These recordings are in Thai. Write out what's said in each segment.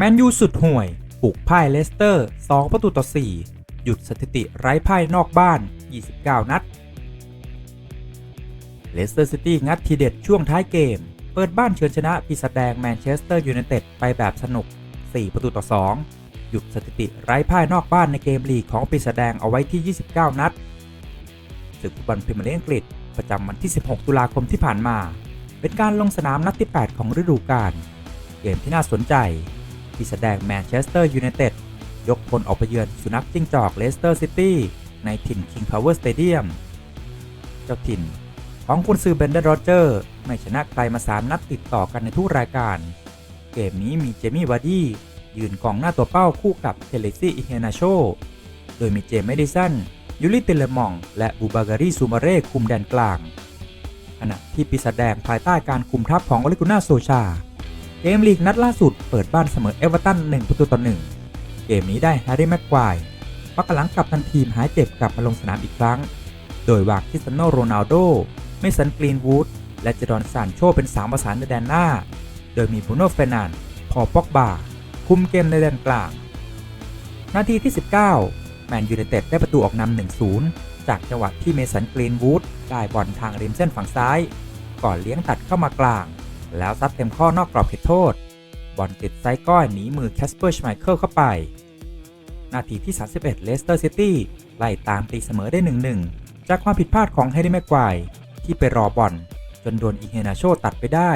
แมนยูสุดห่วยบุกพ่ายเลสเตอร์ 2 ประตูต่อ 4 หยุดสถิติไร้พ่ายนอกบ้าน 29 นัด เลสเตอร์ซิตี้งัดทีเด็ดช่วงท้ายเกม เปิดบ้านเชิญชนะปีศาจแดงแมนเชสเตอร์ยูไนเต็ดไปแบบสนุก 4 ประตูต่อ 2 หยุดสถิติไร้พ่ายนอกบ้านในเกมลีกของปีศาจแดงเอาไว้ที่ 29 นัดศึกฟุตบอลพรีเมียร์ลีกอังกฤษประจำวันที่ 16 ตุลาคมที่ผ่านมา เป็นการลงสนามนัดที่ 8 ของฤดูกาล เกมที่น่าสนใจ ปีศาจแดงแมนเชสเตอร์ยูไนเต็ดยกพลออกไปเยือนสุนัขจิ้งจอกเลสเตอร์ซิตี้ในถิ่น King Power Stadium เจ้าถิ่นของคุณซือเบนเดอร์โรเจอร์ไม่ชนะใครมา 3 นัดติดต่อกันในทุกรายการ เกมนี้มีเจมี่วาร์ดี้ยืนกองหน้าตัวเป้าคู่กับเทเลซี่อิเฮนาโช โดยมีเจมส์เมดิสันยูริเตเลมอง และบูบาการีซูมาเร่คุมแดนกลางขณะที่ปีศาจแดงภายใต้การคุมทัพของอลิกุน่าโซชา เกมลีกนัดล่าสุดเปิดบ้านเสมอเอเวอร์ตัน1ประตูต่อ1เกมนี้ได้แฮร์รี่แม็กควายพักหลังกลับทันทีมหายเจ็บกลับมาลงสนามอีกครั้ง โดยวางคริสเตียโนโรนัลโดเมสันกรีนวูดและเจดอนซานโชเป็น3ประสานในแดนหน้า โดยมีบูโน่เฟนันพอปอกบา คุมเกมในแดนกลาง นาทีที่ 19 แมนยูไนเต็ดได้ประตูออกนำ1-0 จากจังหวะที่เมสันกรีนวูดได้บอลทางริมเส้นฝั่งซ้าย ก่อนเลี้ยงตัดเข้ามากลาง แล้วซัดเต็มข้อนอกกรอบเขตโทษ บอลติดไซก้อยหนีมือแคสเปอร์ชไมเคิลเข้าไป นาทีที่ 31 เลสเตอร์ซิตี้ไล่ตามตีเสมอได้ 1-1 จากความผิดพลาดของแฮร์รี่แม็กควที่ไปรอบอลจนโดนอิเฮนาโชตัดไปได้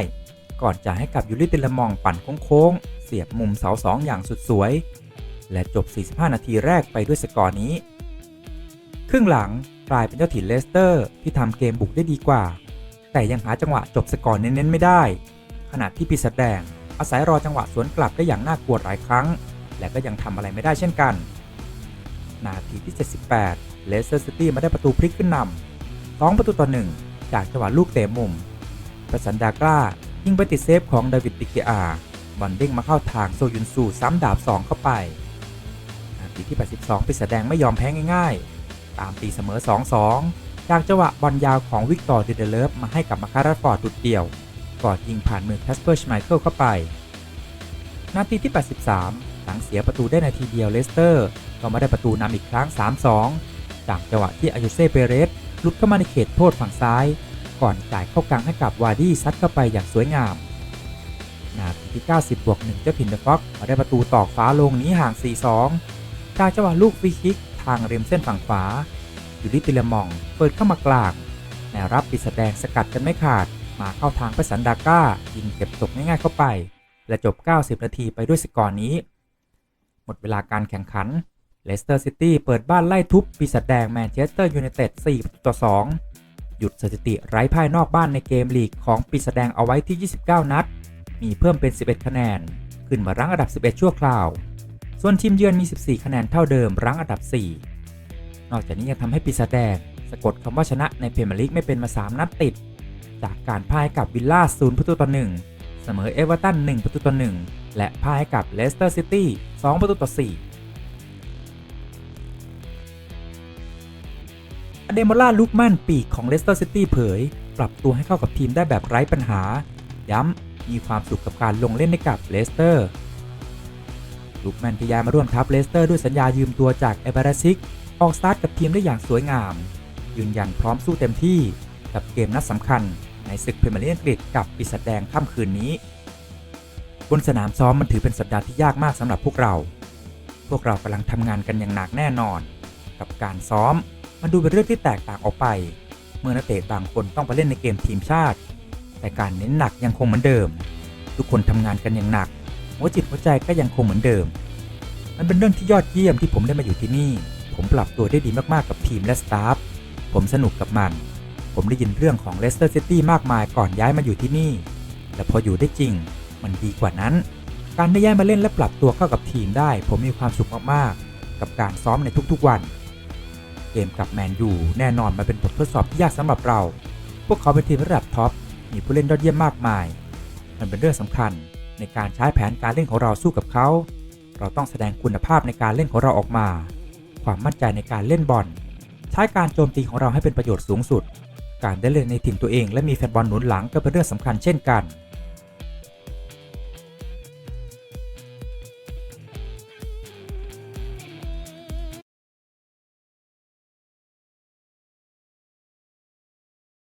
ก่อนจะให้กับยูริเตลมองปั่นโค้งๆ เสียบมุมเสาสองอย่างสุดสวย และจบ 45 นาทีแรกไปด้วยสกอร์นี้ ครึ่งหลังกลายเป็นเจ้าถิ่นเลสเตอร์ที่ทำเกมบุกได้ดีกว่า แต่ยังหาจังหวะจบสกอร์เน้นๆไม่ได้ ขณะที่ปีศาจแดง อาศัยรอจังหวะสวนกลับได้อย่างน่ากลัวหลายครั้ง และก็ยังทำอะไรไม่ได้เช่นกัน นาทีที่ 78 เลสเตอร์ซิตี้มาได้ประตูพลิกขึ้นนำ2ประตูต่อ1จากจังหวะลูกเตะมุม ประสันดากล้ายิงไปติดเซฟของดาวิดติเกียอาบอลเด้งมาเข้าทางโซยุนซูซ้ำดาบ 2 เข้าไป นาทีที่ 82ปีศาจแดงไม่ยอมแพ้ง่าย ๆ ตามตีเสมอ 2-2 จากจังหวะบอลยาวของวิกตอร์ดิเดเลฟมาให้กับมาคาราฟอร์ดดุดเดี่ยว ก่อนยิงผ่านมือแคสเปอร์ชไมเคิลเข้าไป นาทีที่ 83 หลังเสียประตูได้นาทีเดียวเลสเตอร์ ก็มาได้ประตูนำอีกครั้ง 3-2 จากจังหวะที่อายุเซ่เปเรสลุดเข้ามาในเขตโทษฝั่งซ้าย ก่อนจ่ายเข้ากลางให้กับวาร์ดี้ซัดเข้าไปอย่างสวยงาม นาทีที่ 90 บวก1เจ้าถิ่นเดอะฟ็อกมาได้ประตูตอกฟ้าลงนี้ห่าง 4-2 จากจังหวะลูกฟรีคิกทางริมเส้นฝั่งขวา อยู่ที่ติเลมอง เปิดเข้ามากลางแนวรับปิดแสดงสกัดกันไม่ขาด มาเข้าทางประสันดาก้า ยิงเก็บตกง่ายๆเข้าไป และจบ 90 นาทีไปด้วยสกอร์นี้ หมดเวลาการแข่งขันเลสเตอร์ซิตี้เปิดบ้านไล่ทุบปีศาจแดงแมนเชสเตอร์ยูไนเต็ด4ต่อ 2 หยุดสถิติไร้พ่ายนอกบ้านในเกมลีกของปีศาจแดงเอาไว้ที่ 29 นัด มีเพิ่มเป็น 11 คะแนน ขึ้นมารั้งอันดับ 11 ชั่วคราว ส่วนทีมเยือนมี 14 คะแนนเท่าเดิมรั้งอันดับ 4 นอกจากนี้ยังทำให้ปีศาจแดงสะกดคำว่าชนะในเพเมียร์ลีกไม่เป็นมา 3 นัดติด จากการพ่ายกับวิลล่า0ประตูต่อ1เสมอเอเวอร์ตัน1ประตูต่อ1และพ่ายกับเลสเตอร์ซิตี้2ประตูต่อ4อเดโมล่าลุกมั่นปีกของเลสเตอร์ซิตี้เผย ปรับตัวให้เข้ากับทีมได้แบบไร้ปัญหา ย้ำ มีความสุขกับการลงเล่นให้กับเลสเตอร์ลุกแมนที่ย้ายมาร่วมทัพเลสเตอร์ด้วยสัญญายืมตัวจากเอเบราซิก ออกสตาร์ทกับทีมได้อย่างสวยงาม ยืนยันพร้อมสู้เต็มที่กับเกมนัดสำคัญในศึกพรีเมียร์ลีกอังกฤษกับปีศาจแดงค่ำคืนนี้ บนสนามซ้อมมันถือเป็นสัปดาห์ที่ยากมากสำหรับพวกเรา พวกเรากำลังทำงานกันอย่างหนักแน่นอน กับการซ้อมมันดูเป็นเรื่องที่แตกต่างออกไป เมื่อนักเตะบางคนต้องไปเล่นในเกมทีมชาติ แต่การเน้นหนักยังคงเหมือนเดิม ทุกคนทำงานกันอย่างหนัก หัวจิตหัวใจก็ยังคงเหมือนเดิม มันเป็นเรื่องที่ยอดเยี่ยมที่ผมได้มาอยู่ที่นี่ ผมปรับตัวได้ดีมากๆกับทีมและสตาฟ ผมสนุกกับมัน ผมได้ยินเรื่องของเลสเตอร์ซิตี้มากมายก่อนย้ายมาอยู่ที่นี่ แต่พออยู่ได้จริง มันดีกว่านั้น การได้ย้ายมาเล่นและปรับตัวเข้ากับทีมได้ ผมมีความสุขมากๆ กับการซ้อมในทุกๆวัน เกมกับแมนยูแน่นอนมันเป็นบททดสอบที่ยากสำหรับเรา พวกเขาเป็นทีมระดับท็อป มีผู้เล่นยอดเยี่ยมมากมาย มันเป็นเรื่องสำคัญในการใช้แผนการเล่นของเราสู้กับเขา เราต้องแสดงคุณภาพในการเล่นของเราออกมา ความมั่นใจในการเล่นบอล ใช้การโจมตีของเราให้เป็นประโยชน์สูงสุด การได้เล่นในถิ่นตัวเองและมีแฟนบอลหนุนหลังก็เป็นเรื่องสำคัญเช่นกัน